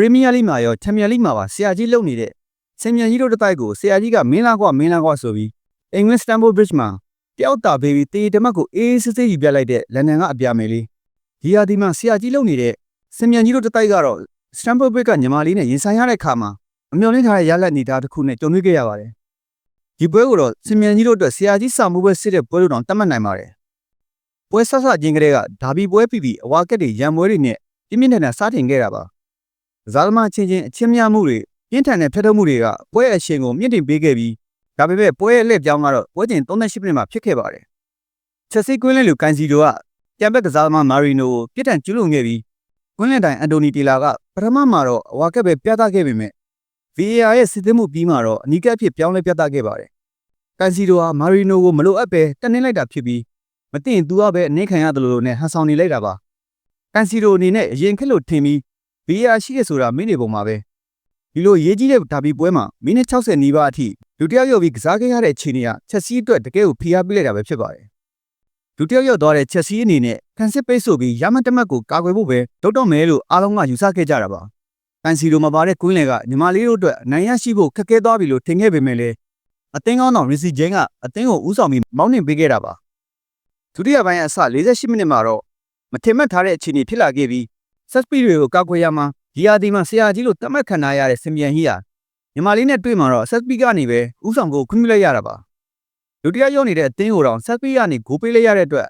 ပရီးမီးယားလိမှာရောချန်ပီယံလိမှာပါဆရာကြီးလုပ်နေတဲ့စင်မြန်ကြီးတို့တစ်တိုက်ကိုဆရာကြီးကမင်းလာကွာမင်းလာကွာဆိုပြီးအင်္ဂလန်စတန်ဘော့ဘရစ်မှာတယောက်တာဘေဘီတေးတမတ်ကိုအေးအေးဆေးဆေးယူပြလိုက်တဲ့လန်ဒန်ကအပြာမယ်လေးဒီဟာဒီမှာဆရာကြီးလုပ်နေတဲ့စင်မြန်ကြီးတို့တစ်တိုက်ကတော့စတန်ဘော့ဘရစ်ကညီမလေးနဲ့ရင်ဆိုင်ရတဲ့ခါမှာအမျော်လင့်ထားတဲ့ရလဒ်နေတာတစ်ခုနဲ့ကြုံတွေ့ခဲ့ရပါတယ်ဒီပွဲကိုတော့စင်မြန်ကြီးတို့အတွက်ဆရာကြီးစာမှုပွဲစစ်တဲ့ပွဲလို့တောင်သတ်မှတ်နိုင်ပါတယ်ပွဲဆဆချင်းကလေးကဒါဘီပွဲပြီးပြီးအဝါကက်တွေရံပွဲတွေနဲ့ပြင်းပြင်းထန်ထန်စတင်ခဲ့တာပါ ကစားသမားချင်းချင်းအချင်းများမှုတွေပြင်းထန်တဲ့ဖက်ထုတ်မှုတွေကပွဲအရှင်ကိုမြင့်တင်ပေးခဲ့ပြီးဒါပေမဲ့ပွဲရဲ့အလှည့်ပြောင်းကတော့ပွဲချိန်38မိနစ်မှာဖြစ်ခဲ့ပါတယ်ချက်စီကွင်းလင်းလူကန်စီဒိုကပြန်ဘက်ကစားသမားမာရီနိုကိုပြစ်ဒဏ်ကျူးလွန်ခဲ့ပြီးကွင်းလင်းတိုင်အန်တိုနီတီလာကပထမမှာတော့အဝါကက်ပဲပြသခဲ့ပေမဲ့ VAR ရဲ့စစ်သေးမှုပြီးမှတော့အနီးကပ်ဖြစ်ပြောင်းလဲပြသခဲ့ပါတယ်ကန်စီဒိုဟာမာရီနိုကိုမလိုအပ်ပဲတက်နှင်းလိုက်တာဖြစ်ပြီးမသိရင်သူကပဲအနေခံရတယ်လို့နဲ့ဟန်ဆောင်နေလိုက်တာပါကန်စီဒိုအနေနဲ့အရင်ခက်လို့ထင်ပြီး VAR ရှိရဆိုတာမင်းနေပုံမှာပဲဒီလိုရေးကြီးတဲ့ဒါဘီပွဲမှာမိနစ်60နီးပါးအထိလူတစ်ယောက်ရောက်ပြီးကစားခဲ့ရတဲ့အခြေအနေကချက်စီအတွက်တကယ်ကိုဖိအားပေးလိုက်တာပဲဖြစ်ပါတယ်လူတစ်ယောက်ရောက်သွားတဲ့ချက်စီအနေနဲ့ကန်စစ်ပိတ်ဆို့ပြီးရမတ်တမတ်ကိုကာကွယ်ဖို့ပဲလုပ်တော့မယ်လို့အားလုံးကယူဆခဲ့ကြတာပါကန်စီလိုမှာပါတဲ့ကွင်းလေကညီမလေးတို့အတွက်အနိုင်ရရှိဖို့ခက်ခဲသွားပြီလို့ထင်ခဲ့ပေမဲ့လည်းအသင်းကောင်းတော်ရီစီဂျင်းကအသင်းကိုဥဆောင်ပြီးမောင်းနှင်ပေးခဲ့တာပါဒုတိယပိုင်းအစ48မိနစ်မှာတော့မထင်မှတ်ထားတဲ့အခြေအနေဖြစ်လာခဲ့ပြီး ဆက်စပီတွေကိုကောက်ခွဲရမှာဒီယာဒီမှာဆရာကြီးလို့တတ်မှတ်ခံထားရတဲ့စင်ပြန်ဟီယာညီမလေးနဲ့တွေ့မှာတော့ဆက်စပီကနေပဲဥဆောင်ကိုခွင့်ပြုလိုက်ရတာပါလူတရားရောက်နေတဲ့အသင်းကိုတော့ဆက်စပီကနေဂိုးပေးလိုက်ရတဲ့အတွက်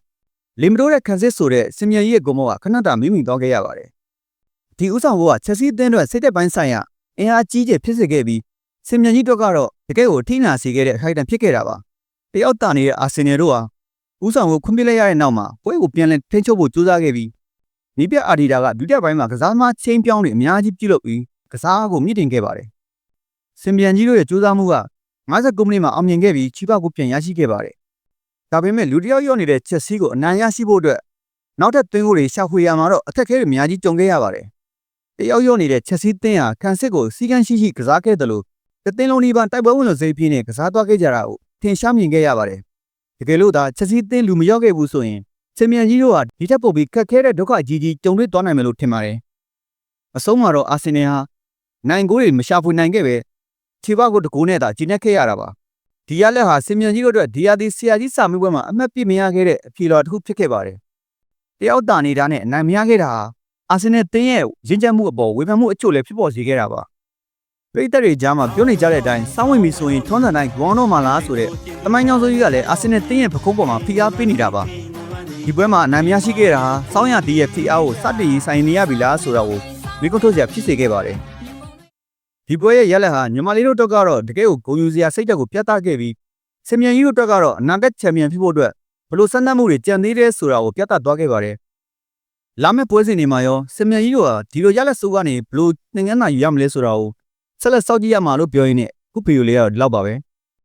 လီမတိုးတဲ့ခံစစ်ဆိုတဲ့စင်မြန်ကြီးရဲ့ဂိုးမောကခဏတာမိမိသွားခဲ့ရပါတယ်ဒီဥဆောင်ဘိုးကချက်စီအသင်းအတွက်စိတ်သက်ပိုင်းဆိုင်ရာအင်အားကြီးကျယ်ဖြစ်စေခဲ့ပြီးစင်မြန်ကြီးတို့ကတော့တကယ်ကိုထိနာစေခဲ့တဲ့အခိုက်အတန့်ဖြစ်ခဲ့တာပါတယောက်တာနေတဲ့အာဆင်နယ်တို့ဟာဥဆောင်ကိုခွင့်ပြုလိုက်ရတဲ့နောက်မှာပွဲကိုပြန်လည်ထိန်းချုပ်ဖို့ကြိုးစားခဲ့ပြီး နီးပြအာဒီတာကဒုတိယပိုင်းမှာကစားသမားချင်းပြောင်းတွေအများကြီးပြုလုပ်ပြီးကစားကိုမြင့်တင်ခဲ့ပါတယ်စင်ပြန်ကြီးတို့ရဲ့ကြိုးစားမှုက59မိနစ်မှာအောင်မြင်ခဲ့ပြီးချီပါကိုပြန်ရရှိခဲ့ပါတယ်ဒါပေမဲ့လူတစ်ယောက်ရောက်နေတဲ့ချက်စီးကိုအနိုင်ရရှိဖို့အတွက်နောက်ထပ်သွင်းကိုတွေရှာဖွေရမှာတော့အခက်အခဲတွေအများကြီးကြုံခဲ့ရပါတယ်တယောက်ရောက်နေတဲ့ချက်စီးတင်းဟာကန်စစ်ကိုစီကန်းရှိရှိကစားခဲ့တယ်လို့တသင်းလုံးဒီပန်တိုက်ပွဲဝင်လို့စိတ်ပြင်းနဲ့ကစားသွားခဲ့ကြတာကိုထင်ရှားမြင်ခဲ့ရပါတယ်တကယ်လို့သာချက်စီးတင်းလူမရောက်ခဲ့ဘူးဆိုရင် စင်မြန်ကြီးတို့ဟာဒီထက်ပိုပြီးခက်ခဲတဲ့ဒုက္ခကြီးကြီးကြုံတွေ့သွားနိုင်မယ်လို့ထင်ပါတယ်အဆုံးမှာတော့အာဆင်နယ်ဟာနိုင်ကိုတွေမရှာဖွေနိုင်ခဲ့ပဲခြေပကိုတကူနဲ့သာကျင်းနေခဲ့ရတာပါဒီရလက်ဟာစင်မြန်ကြီးတို့အတွက်ဒီယာဒီဆရာကြီးစာမေးပွဲမှာအမှတ်ပြမရခဲ့တဲ့အဖြေတော်တစ်ခုဖြစ်ခဲ့ပါတယ်တယောက်တာနေတာနဲ့အနိုင်မရခဲ့တာဟာအာဆင်နယ်တင်းရဲ့ရင့်ကျက်မှုအပေါ်ဝေဖန်မှုအချို့လည်းဖြစ်ပေါ်စေခဲ့တာပါပိတ်သက်တွေကြားမှာပြောနေကြတဲ့အတိုင်းစောင်းဝင်ပြီဆိုရင်ထွန်းစံတိုင်းဂွန်တော့မှလားဆိုတဲ့တမိုင်းကြောင်ဆိုကြီးကလည်းအာဆင်နယ်တင်းရဲ့ပခုံးပေါ်မှာဖိအားပေးနေတာပါ ဒီပွဲမှာအနိုင်မရရှိခဲ့တာဟာစောင်းရတီးရဲ့ဖိအားကိုစတင်ရင်ဆိုင်နေရပြီလားဆိုတော့ကိုမိကွန်းထုတ်စရာဖြစ်စေခဲ့ပါတယ်ဒီပွဲရဲ့ရလဒ်ဟာညီမလေးတို့အတွက်ကတော့တကယ်ကိုဂုဏ်ယူစရာစိတ်ဓာတ်ကိုပြသခဲ့ပြီးစင်မြန်ကြီးတို့အတွက်ကတော့အနာဂတ်ချန်ပီယံဖြစ်ဖို့အတွက်ဘလို့စမ်းသပ်မှုတွေကြံသေးတယ်ဆိုတာကိုပြသသွားခဲ့ပါတယ်လာမယ့်ပွဲစဉ်တွေမှာရောစင်မြန်ကြီးတို့ဟာဒီလိုရလက်စိုးကနေဘလို့သင်ငန်းသာယူရမလဲဆိုတာကိုဆက်လက်စောင့်ကြည့်ရမှာလို့ပြောရင်းနဲ့ခုဗီဒီယိုလေးကတော့ဒီလောက်ပါပဲ